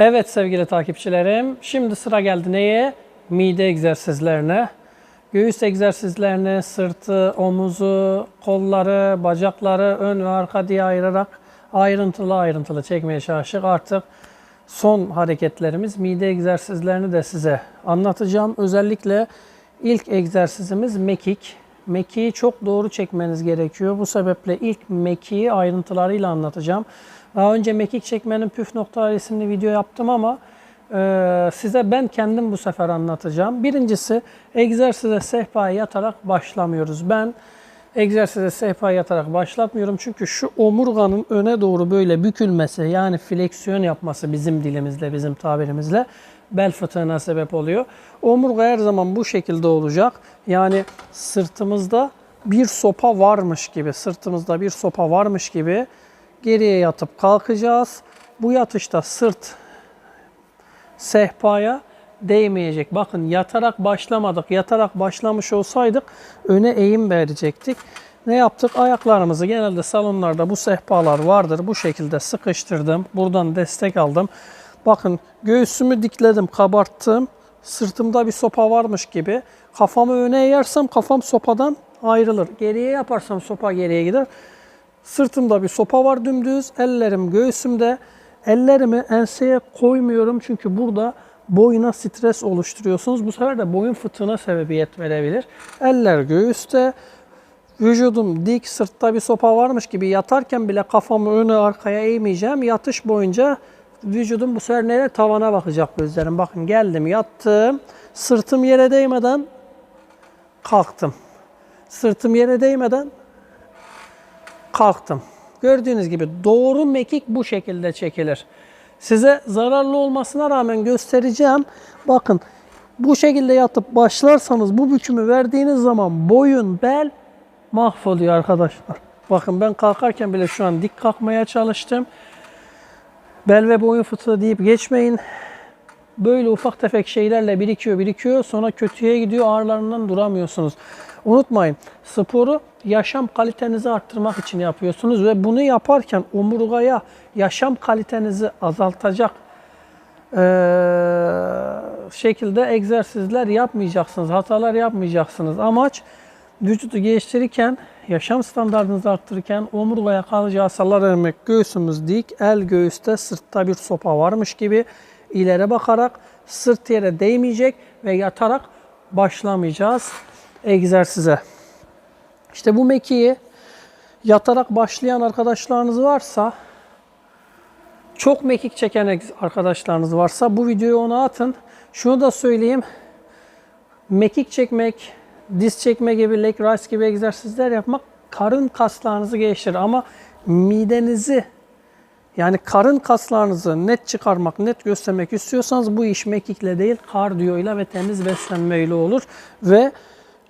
Evet sevgili takipçilerim, şimdi sıra geldi neye? Mide egzersizlerine. Göğüs egzersizlerini, sırtı, omuzu, kolları, bacakları ön ve arka diye ayırarak ayrıntılı ayrıntılı çekmeye çalıştık. Artık son hareketlerimiz mide egzersizlerini de size anlatacağım. Özellikle ilk egzersizimiz mekik. Mekiği çok doğru çekmeniz gerekiyor. Bu sebeple ilk mekiği ayrıntılarıyla anlatacağım. Daha önce mekik çekmenin püf noktaları isimli video yaptım ama e, size ben kendim bu sefer anlatacağım. Birincisi egzersize sehpaya yatarak başlamıyoruz. Ben egzersize sehpaya yatarak başlatmıyorum. Çünkü şu omurganın öne doğru böyle bükülmesi yani fleksiyon yapması bizim dilimizle, bizim tabirimizle bel fıtığına sebep oluyor. Omurga her zaman bu şekilde olacak. Yani sırtımızda bir sopa varmış gibi, sırtımızda bir sopa varmış gibi geriye yatıp kalkacağız. Bu yatışta sırt sehpaya değmeyecek. Bakın yatarak başlamadık. Yatarak başlamış olsaydık öne eğim verecektik. Ne yaptık? Ayaklarımızı genelde salonlarda bu sehpalar vardır. Bu şekilde sıkıştırdım. Buradan destek aldım. Bakın göğsümü dikledim, kabarttım. Sırtımda bir sopa varmış gibi. Kafamı öne eğersem kafam sopadan ayrılır. Geriye yaparsam sopa geriye gider. Sırtımda bir sopa var dümdüz. Ellerim göğsümde. Ellerimi enseye koymuyorum çünkü burada boyuna stres oluşturuyorsunuz. Bu sefer de boyun fıtığına sebebiyet verebilir. Eller göğüste. Vücudum dik, sırtta bir sopa varmış gibi yatarken bile kafamı öne arkaya eğmeyeceğim. Yatış boyunca vücudum bu sefer nereye? Tavana bakacak gözlerim. Bakın geldim, yattım. Sırtım yere değmeden kalktım. Sırtım yere değmeden kalktım. Gördüğünüz gibi doğru mekik bu şekilde çekilir. Size zararlı olmasına rağmen göstereceğim. Bakın bu şekilde yatıp başlarsanız bu bükümü verdiğiniz zaman boyun, bel mahvoluyor arkadaşlar. Bakın ben kalkarken bile şu an dik kalkmaya çalıştım. Bel ve boyun fıtığı deyip geçmeyin. Böyle ufak tefek şeylerle birikiyor birikiyor sonra kötüye gidiyor ağrılarından duramıyorsunuz. Unutmayın sporu yaşam kalitenizi arttırmak için yapıyorsunuz ve bunu yaparken omurgaya yaşam kalitenizi azaltacak şekilde egzersizler yapmayacaksınız, hatalar yapmayacaksınız. Amaç vücudu geliştirirken, yaşam standartınızı arttırırken omurgaya kalıcı hasarlar vermek. Göğsümüz dik, el göğüste, sırtta bir sopa varmış gibi ileri bakarak sırt yere değmeyecek ve yatarak başlamayacağız egzersize. İşte bu mekiği yatarak başlayan arkadaşlarınız varsa çok mekik çeken arkadaşlarınız varsa bu videoyu ona atın. Şunu da söyleyeyim. Mekik çekmek, diz çekme gibi, leg raise gibi egzersizler yapmak karın kaslarınızı geliştirir ama midenizi yani karın kaslarınızı net çıkarmak, net göstermek istiyorsanız bu iş mekikle değil, kardiyoyla ve temiz beslenmeyle olur. Ve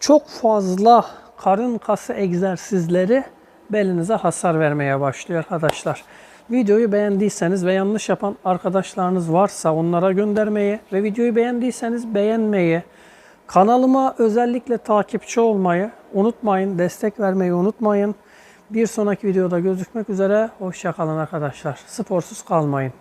çok fazla karın kası egzersizleri belinize hasar vermeye başlıyor arkadaşlar. Videoyu beğendiyseniz ve yanlış yapan arkadaşlarınız varsa onlara göndermeyi ve videoyu beğendiyseniz beğenmeyi, kanalıma özellikle takipçi olmayı unutmayın, destek vermeyi unutmayın. Bir sonraki videoda gözükmek üzere. Hoşçakalın arkadaşlar. Sporsuz kalmayın.